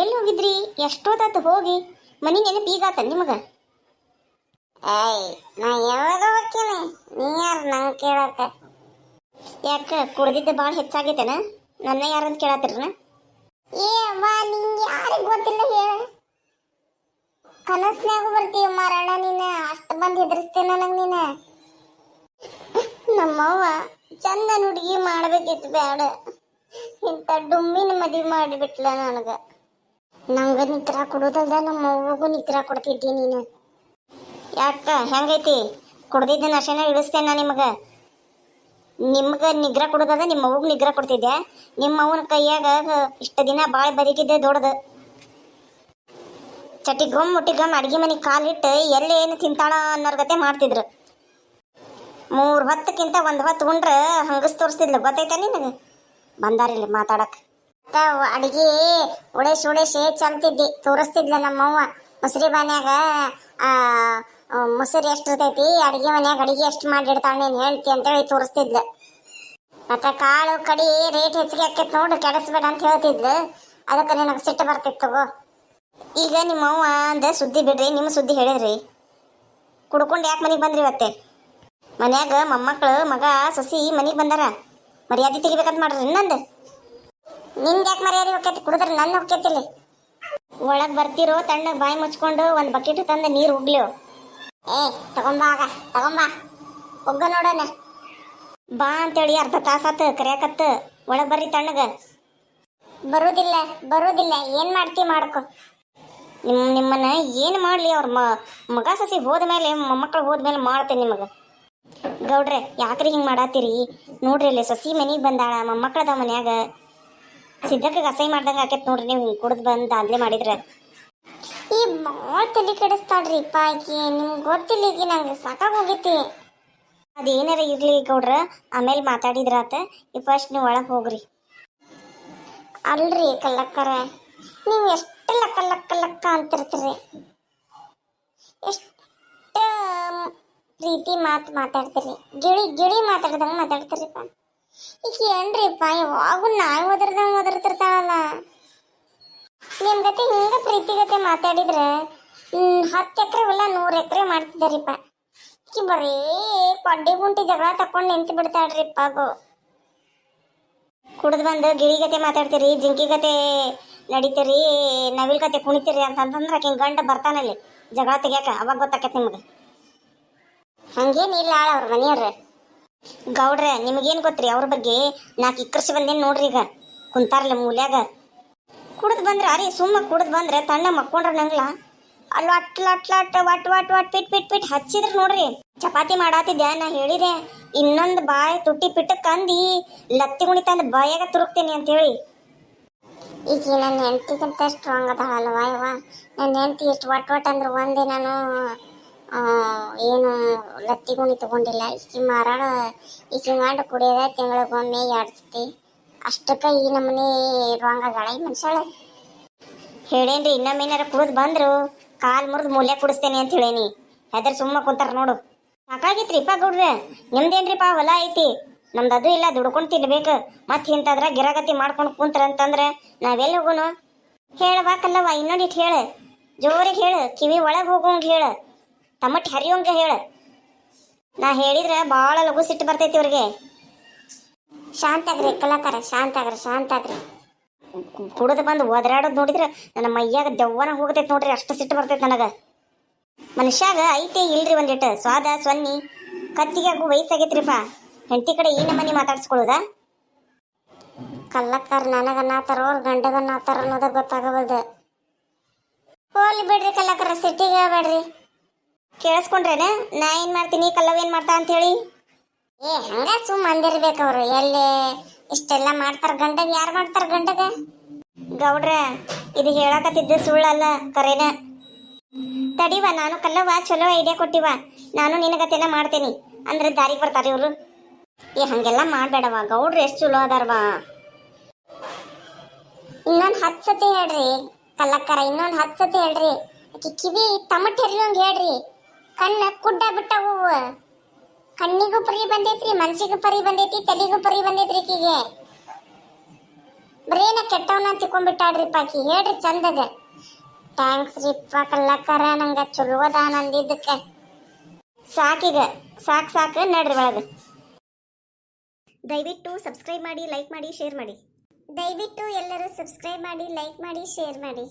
ಎಲ್ಲಿ ಹೋಗಿದ್ರಿ? ಎಷ್ಟೊತ್ತಾತು ಹೋಗಿ? ಮನಿ ನೆನಪು ಈಗಾತ ನಿಮಗ? ಏಯ್ ನಾ ಯಾವಾಗ ಹೋಗ್ತೀನಿ? ನೀ ಯಾರು ನಂಗೆ ಕೇಳಕ್ಕ ಯಾಕ ಕುಡ್ದಿದ್ದ ಭಾಳ ಹೆಚ್ಚಾಗೈತೆನ? ನನ್ನ ಯಾರಂತ ಕೇಳತ್ತಿರನ ಏ ಅಮ್ಮ ನಿಂಗೆ ಯಾರಿಗೆ ಗೊತ್ತಿಲ್ಲ ಹೇಳ? ಕನಸ್ನ್ಯಾಗ ಬರ್ತೀಯ ಮಾರಣ್ಣ ನೀನು? ಅಷ್ಟು ಬಂದು ಹೆದರ್ಸ್ತೇನೆ ನನಗೆ ನೀನು? ನಮ್ಮವ್ವ ಚಂದ ಹುಡುಗಿ ಮಾಡ್ಬೇಕಿತ್ತು ಬೇಡ ಇಂಥ ಡುಮ್ಮಿನ ಮದುವೆ ಮಾಡಿಬಿಟ್ಲ ನನಗ. ನಂಗ ನಿತ್ರ ಕೊಡೋದಲ್ದ ನಮ್ಮ ಅವ್ವಗೂ ನಿತ್ರ ಕೊಡ್ತಿದ್ದಿ ನೀನು. ಯಾಕ? ಹೆಂಗೈತಿ? ಕುಡ್ದಿದ್ದ ನಶೆನ ನಾನು ನಿಮಗೆ? ನಿಮ್ಗ ನಿಗ್ರ ಕೊಡೋದದ ನಿಮ್ಮ ಅವ್ಗ ನಿಗ್ರ ಕೊಡ್ತಿದ್ದೆ ನಿಮ್ಮ ಅವನ ಕೈಯಾಗ ಇಷ್ಟ ದಿನ ಬಾಳೆ ಬದುಕಿದ್ದೆ ದೊಡ್ಡದು. ಚಟಿ ಗಮ್ ಮುಟ್ಟಿ ಗಮ್ ಅಡ್ಗೆ ಮನೆಗೆ ಕಾಲಿಟ್ಟು ಎಲ್ಲಿ ಏನು ತಿಂತಾಳ ಅನ್ನೋರ್ ಗತೆ ಮಾಡ್ತಿದ್ರು. ಮೂರು ಹೊತ್ತಕ್ಕಿಂತ ಒಂದು ಹೊತ್ತು ಉಂಡ್ರೆ ಹಂಗಸ್ ತೋರಿಸ್ತಿದ್ಲು. ಗೊತ್ತೈತ ನಿನಗೆ? ಬಂದಾರಿಲ್ಲ ಮಾತಾಡಕ್. ಅಡಿಗೆ ಉಳೇಶ್ ಉಳೇಶ್ ಚಲ್ತಿದ್ದಿ ತೋರಿಸ್ತಿದ್ಲ ನಮ್ಮವ್ವ. ಮೊಸರಿ ಮನ್ಯಾಗ ಆ ಮೊಸರಿ ಎಷ್ಟು ಇರ್ತೈತಿ, ಅಡಿಗೆ ಮನ್ಯಾಗ ಅಡಿಗೆ ಎಷ್ಟು ಮಾಡಿಡ್ತಾಳೆ ನೀನು ಹೇಳ್ತಿ ಅಂತೇಳಿ ತೋರಿಸ್ತಿದ್ಲ. ಮತ್ತೆ ಕಾಳು ಕಡಿ ರೇಟ್ ಹೆಚ್ಚಿಗೆ ಆಕೈತಿ ನೋಡು, ಕೆಡಿಸ್ಬೇಡ ಅಂತ ಹೇಳ್ತಿದ್ಲು. ಅದಕ್ಕೆ ನಿನಗೆ ಸಿಟ್ಟು ಬರ್ತಿತ್ತು ತಗೋ. ಈಗ ನಿಮ್ಮ ಅವ್ವ ಅಂದ, ಸುದ್ದಿ ಬಿಡ್ರಿ, ನಿಮ್ಮ ಸುದ್ದಿ ಹೇಳಿದ್ರಿ. ಕುಡ್ಕೊಂಡು ಯಾಕೆ ಮನೆಗೆ ಬಂದ್ರಿ ಇವತ್ತೆ? ಮನ್ಯಾಗ ಮೊಮ್ಮಕ್ಕಳು ಮಗ, ಸಸಿ ಮನೆಗೆ ಬಂದಾರ. ಮರ್ಯಾದೆ ತೆಗಿಬೇಕಂತ ಮಾಡ್ರಿ, ಇನ್ನೊಂದು. ನಿಂಗೆ ಯಾಕೆ ಮರ್ಯಾದೆ ಹೋಗ್ತೈತಿ ಕುಡಿದ್ರೆ ನನ್ನ ಹೋಗ್ತೈತಿಲ್ಲಿ ಒಳಗೆ ಬರ್ತಿರೋ ತಣ್ಣಗೆ ಬಾಯಿ ಮುಚ್ಕೊಂಡು ಒಂದು ಬಕೆಟ್ ತಂದು ನೀರು ಉಗ್ಲಿಯೋ ಏ, ತಗೊಂಬಾ ಆಗ, ತಗೊಂಬಾ. ಒಗ್ಗ ನೋಡೋಣ. ಬಾ ಅಂತೇಳಿ ಅರ್ಧ ತಾಸು ಕರೆಯಕತ್ತ ಒಳಗೆ ಬರ್ರಿ ತಣ್ಣಗೆ. ಬರುದಿಲ್ಲ ಬರುದಿಲ್ಲ. ಏನು ಮಾಡ್ತಿ ಮಾಡ್ಕೊ. ನಿಮ್ಮ ನಿಮ್ಮನ್ನ ಏನು ಮಾಡಲಿ ಅವ್ರ ಮಗ ಸಸಿ ಹೋದ ಮೇಲೆ, ಮೊಮ್ಮಕ್ಕಳು ಹೋದ ಮೇಲೆ ಮಾಡ್ತೇನೆ ನಿಮಗೆ. ಗೌಡ್ರೆ, ಯಾಕ್ರಿ ಹಿಂಗೆ ಮಾಡತ್ತೀರಿ? ನೋಡ್ರಿ ಇಲ್ಲಿ ಸಸಿ ಮನೆಗೆ ಬಂದಾಳ, ಮೊಮ್ಮಕ್ಕಳದ ಮನ್ಯಾಗ. ಸಿದ್ದಕ್ಕೆ ಅಸಹ್ಯ ಮಾಡ್ದಂಗೆ ಆಕೈತೆ ನೋಡ್ರಿ ನೀವು ಹಿಂಗೆ ಕುಡ್ದು ಬಂದು ಅದ್ಲೆ ಮಾಡಿದ್ರೆ. ಈ ಭಾಳ ತಲೆ ಕೆಡಿಸ್ತಾಳ್ರಿ ಪಾಕಿ ನಿಮ್ಗೆ ಗೊತ್ತಿಲ್ಲ ಈಗ ನಂಗೆ ಸಾಕಾಗ್ ಹೋಗೈತಿ ಅದೇನಾರ ಇರಲಿ ಗೌಡ್ರ ಆಮೇಲೆ ಮಾತಾಡಿದ್ರಾತ ಈ ಫಸ್ಟ್ ನೀವು ಒಳಗೆ ಹೋಗ್ರಿ. ಅಲ್ರಿ ಕಲ್ಲಕ್ಕರ ನೀವು ಎಷ್ಟು ಲಕ್ಕ ಲಕ್ಕ ಲಕ್ಕ ಅಂತಿರ್ತೀರಿ. ಎಷ್ಟು ಪ್ರೀತಿ ಮಾತು ಮಾತಾಡ್ತೀರಿ. ಗಿಳಿ ಗಿಳಿ ಮಾತಾಡ್ದಂಗೆ ಮಾತಾಡ್ತೀರಿಪ್ಪ. ಈಗ ಏನ್ರಿಪ್ಪ ಯಾವಾಗೂ ನಾಯಿ ಒದರ್ದಂಗೆ ಒದರ್ತಿರ್ತಾಳಲ್ಲ. ನಿಮ್ಮ ಗತೆ ಹಿಂಗೆ ಪ್ರೀತಿ ಗತೆ ಮಾತಾಡಿದ್ರೆ ಹತ್ತು ಎಕರೆ ಹೊಲ ನೂರು ಎಕರೆ ಮಾಡ್ತಿದ್ದಾರಿಪ್ಪ. ಈಕಿ ಬರೀ ಪಡ್ಡಿ ಗುಂಟಿ ಜಗಳ ತಕೊಂಡು ನಿಂತು ಬಿಡ್ತಾಳ್ರಿಪ್ಪ ಗೋ. ಕುಡ್ದು ಬಂದು ಗಿಳಿ ಗತೆ ಮಾತಾಡ್ತೀರಿ, ಜಿಂಕಿ ಗತೆ ನಡೀತೀರಿ, ನವಿಲ್ ಗತೆ ಕುಣಿತೀರಿ ಅಂತಂತಂದ್ರೆ ಆಕಿನ ಗಂಡ ಬರ್ತಾನಲ್ಲಿ ಜಗಳ ತೆಗಿಯಾಕ, ಅವಾಗ ಗೊತ್ತಾಕೈತೆ ನಿಮಗೆ. ಹಂಗೇನಿಲ್ಲ ಆಳ ಅವ್ರ ಮನೆಯವ್ರ. ಗೌಡ್ರೆ, ನಿಮಗೇನು ಗೊತ್ತ್ರಿ? ಅವ್ರ ಬಗ್ಗೆ ನಾಲ್ಕು ಇಕ್ಕರ್ಸಿ ಬಂದೇನು ನೋಡ್ರಿ ಈಗ? ಕುಂತಾರಲ್ಲ ಮೂಲ್ಯಾಗ. ಕುಡ್ದು ಬಂದ್ರೆ, ಅರೆ ಸುಮ್ಮ ಕುಡ್ದು ಬಂದ್ರೆ ತಣ್ಣ ಮಕ್ಕೊಂಡ್ರ ನಂಗ್ಲ. ಅಲ್ಲಿ ಅಟ್ಲ ಅಟ್ಲ ಅಟ್ಟ ವಟ್ ವಟ್ ವಟ್, ಪಿಟ್ ಪಿಟ್ ಪಿಟ್ ಹಚ್ಚಿದ್ರು ನೋಡ್ರಿ. ಚಪಾತಿ ಮಾಡಾತಿದ್ದೆ ನಾ ಹೇಳಿದೆ. ಇನ್ನೊಂದು ಬಾಯಿ ತುಟ್ಟಿ ಪಿಟ್ಟಕ್ಕೆ ಅಂದಿ ಲತ್ತಿ ಗುಣಿ ತಂದು ಬಾಯಾಗ ಅಂತ ಹೇಳಿ ಈಗ ನನ್ನ ಹೆಂಡತಿಗಿಂತ ಸ್ಟ್ರಾಂಗ್ ಅದಾಳಲ್ವಾ ಇವ? ನನ್ನ ಹೆಂಡತಿ ಎಷ್ಟು ವಾಟ್ ವಾಟ್ ಅಂದ್ರೆ ಒಂದೇ ನಾನು. ಏನು ಲತ್ತಿ ಗುಣಿ ತಗೊಂಡಿಲ್ಲ. ಈಕಿ ಮಾರಾಡ, ಈಕಿ ಮಾಡಿ ಕುಡಿಯೋದ ತಿಂಗಳಿಗೊಮ್ಮೆ ಆಡ್ತೈತಿ ಅಷ್ಟಕ್ಕೆ ಈ ನಮ್ಮನೆ ರಾಂಗ್ ಆಗಾಳ ಈ ಮನುಷ್ಯಳ. ಹೇಳೇನ್ರಿ, ಇನ್ನೊಮ್ಮೇನಾರ ಕುಡಿದು ಬಂದ್ರು, ಕಾಲು ಮುರಿದು ಮೂಲ್ಯ ಕುಡಿಸ್ತೇನೆ ಅಂತ ಹೇಳೇನಿ. ಹೆದರ್ ಸುಮ್ಮ ಕುಂತಾರ ನೋಡು. ಸಾಕಾಗಿತ್ರಿಪ್ಪ ಗೌಡ್ರೆ. ನಿಮ್ದೇನ್ರಿಪ್ಪ ಹೊಲ ಐತಿ? ನಮ್ದು ಅದು ಇಲ್ಲ, ದುಡ್ಕೊಂಡು ತಿನ್ಬೇಕು. ಮತ್ತೆ ಇಂಥದ್ರ ಗಿರಗತಿ ಮಾಡ್ಕೊಂಡು ಕುಂತ್ರ ಅಂತಂದ್ರೆ ನಾವೆಲ್ಲಿ ಹೋಗೋಣ ಹೇಳ್ಬೇಕಲ್ಲವ ಇನ್ನೊಂದಿಟ್ಟು ಹೇಳು. ಜೋರಿಗೆ ಹೇಳು, ಕಿವಿ ಒಳಗೆ ಹೋಗೋಂಗೆ ಹೇಳು. ತಮ್ಮಟ್ಟು ಹರಿಯೋಂಗೆ ಹೇಳು. ನಾ ಹೇಳಿದ್ರೆ ಭಾಳ ಲಘು ಸಿಟ್ಟು ಬರ್ತೈತಿ ಇವ್ರಿಗೆ. ಶಾಂತ ಆಗ್ರಿ ಕಲಾಕಾರ ಶಾಂತ ಆಗ್ರಿ ಶಾಂತ ಆಗ್ರಿ ಕುಡಿದು ಬಂದು ಒದರಾಡೋದು ನೋಡಿದ್ರೆ ನನ್ನ ಮೈಯಾಗ ದೆವ್ವನ ಹೋಗ್ತೈತೆ ನೋಡ್ರಿ, ಅಷ್ಟು ಸಿಟ್ಟು ಬರ್ತೈತೆ ನನಗೆ. ಮನುಷ್ಯಾಗ ಐತೆ ಇಲ್ರಿ ಒಂದಿಟ್ಟು ಸ್ವಾದ ಸೊನ್ನಿ ಹಾಕು ವಯಸ್ಸಾಗೈತ್ರಿಪ್ಪ ಹೆಂಡತಿ ಕಡೆ ಈ ನಮ್ಮನೆ ಮಾತಾಡ್ಸ್ಕೊಳ್ಳೋದಾ? ಕಲ್ಲಕ್ಕಾರ ನನಗನ್ನಾತಾರ ಗಂಡಗನ್ನಾತಾರ ಅನ್ನೋದ ಗೊತ್ತಾಗವಲ್ದು. ಹೋಗ್ಲಿ ಬಿಡ್ರಿ ಕಲ್ಲಕ್ಕರ ಸಿಟ್ಟಿಗೆ ಹೇಳ್ಬೇಡ್ರಿ ಕೇಳಿಸ್ಕೊಂಡ್ರೇನ? ನಾ ಏನು ಮಾಡ್ತೀನಿ? ಕಲ್ಲವ್ ಏನು ಮಾಡ್ತಾ ಅಂತ ಹೇಳಿ ಏ, ಹಂಗ ಸುಮ್ ಅಂದಿರ್ಬೇಕು ಅವ್ರು. ಎಲ್ಲಿ? ಇಷ್ಟೆಲ್ಲ ಮಾಡ್ತಾರ ಗಂಡಗ. ಯಾರು ಮಾಡ್ತಾರ ಗಂಡಗ? ಗೌಡ್ರ, ಇದು ಹೇಳಕತ್ತಿದ್ದು ಸುಳ್ಳಲ್ಲ ಕರೇನ. ತಡಿವ, ನಾನು ಕಲ್ಲವ್ವ, ಚಲೋ ಐಡಿಯಾ ಕೊಟ್ಟಿವ. ನಾನು ನಿನಗತೆನ ಮಾಡ್ತೀನಿ. ಅಂದ್ರೆ ದಾರಿಗೆ ಬರ್ತಾರೆ ಇವರು. ಏ, ಹಂಗೆಲ್ಲ ಮಾಡಬೇಡವ ಗೌಡ್ರು ಎಷ್ಟು ಚಲೋ ಅದಾರವ. ಇನ್ನೊಂದು ಹತ್ತು ಸತಿ ಹೇಳ್ರಿ. ಕಲ್ಲಕ್ಕರ, ಇನ್ನೊಂದ್ ಹತ್ತು ಸತಿ ಹೇಳ್ರಿ. ಆಕಿ ಕಿವಿ ತಮಟ್ ಹೆರಿಯೋಂಗ್ ಹೇಳ್ರಿ. ಕಣ್ಣ ಕುಡ್ಡ ಬಿಟ್ಟವು ಕಣ್ಣಿಗೂ ಪರಿ ಬಂದೈತ್ರಿ, ಮನ್ಸಿಗೂ ಪರಿ ಬಂದೈತಿ, ತಲೆಗೂ ಪರಿ ಬಂದೈತ್ರಿ ಈಕಿಗೆ. ಬರೀನ ಕೆಟ್ಟವನ ತಿಕ್ಕೊಂಡ್ಬಿಟ್ಟಾಡ್ರಿಪ್ಪ ಆಕಿ. ಹೇಳ್ರಿ ಚಂದದ ಥ್ಯಾಂಕ್ಸ್ ರೀಪ್ಪ ಕಲ್ಲಕ್ಕರ ನಂಗ ಚಲೋ ಅದಾನ ಅಂದಿದ್ದಕ್ಕೆ ಸಾಕೀಗ ಸಾಕು ಸಾಕು ನಡ್ರಿ ಒಳಗೆ. ದಯವಿಟ್ಟು ಸಬ್ಸ್ಕ್ರೈಬ್ ಮಾಡಿ ಲೈಕ್ ಮಾಡಿ ಶೇರ್ ಮಾಡಿ. ದಯವಿಟ್ಟು ಎಲ್ಲರೂ ಸಬ್ಸ್ಕ್ರೈಬ್ ಮಾಡಿ ಲೈಕ್ ಮಾಡಿ ಶೇರ್ ಮಾಡಿ.